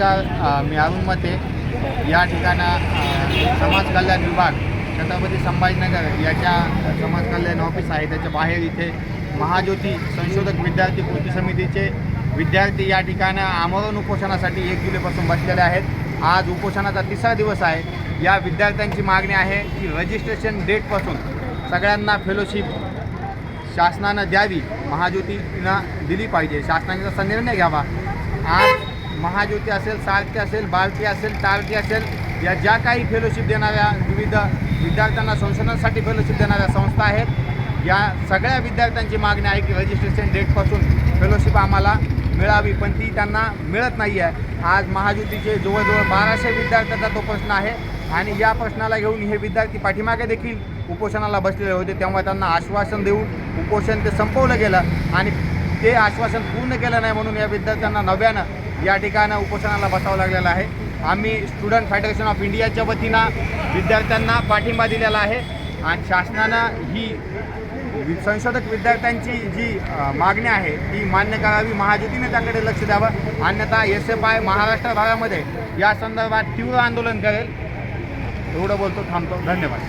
नमस्कार मिळावून मते या ठिकाणा समाज कल्याण विभाग छत्रपती संभाजीनगर याच्या समाज कल्याण ऑफिस आहे. त्याच्या बाहेर इथे महाज्योती संशोधक विद्यार्थी कृती समितीचे विद्यार्थी या ठिकाणं आमरण उपोषणासाठी एक जुलैपासून बसलेले आहेत. आज उपोषणाचा तिसरा दिवस आहे. या विद्यार्थ्यांची मागणी आहे की रजिस्ट्रेशन डेटपासून सगळ्यांना फेलोशिप शासनानं द्यावी. महाज्योतीनं दिली पाहिजे. शासनाने तसा निर्णय घ्यावा. आज महाज्योती असेल सारथी असेल बालती असेल टारती असेल या ज्या काही फेलोशिप देणाऱ्या विविध विद्यार्थ्यांना संशोधनासाठी फेलोशिप देणाऱ्या संस्था आहेत या सगळ्या विद्यार्थ्यांची मागणी आहे की रजिस्ट्रेशन डेटपासून फेलोशिप आम्हाला मिळावी पण ती त्यांना मिळत नाही आहे आज महाज्योतीचे जवळजवळ बाराशे विद्यार्थ्यांचा तो प्रश्न आहे आणि या प्रश्नाला घेऊन हे विद्यार्थी पाठीमागे देखील उपोषणाला बसलेले होते. तेव्हा त्यांना आश्वासन देऊन उपोषण ते संपवलं गेलं आणि ते आश्वासन पूर्ण केलं नाही म्हणून या विद्यार्थ्यांना नव्यानं या ठिकाणं उपोषणाला बसावं लागलेलं आहे. आम्ही स्टुडंट फेडरेशन ऑफ इंडियाच्या वतीनं विद्यार्थ्यांना पाठिंबा दिलेला आहे. आणि शासनानं ही संशोधक विद्यार्थ्यांची जी मागणी आहे ती मान्य करावी. महाज्योतीने त्याकडे लक्ष द्यावं. अन्यथा एस एफ आय महाराष्ट्र भागामध्ये या संदर्भात तीव्र आंदोलन करेल. एवढं बोलतो थांबतो. धन्यवाद.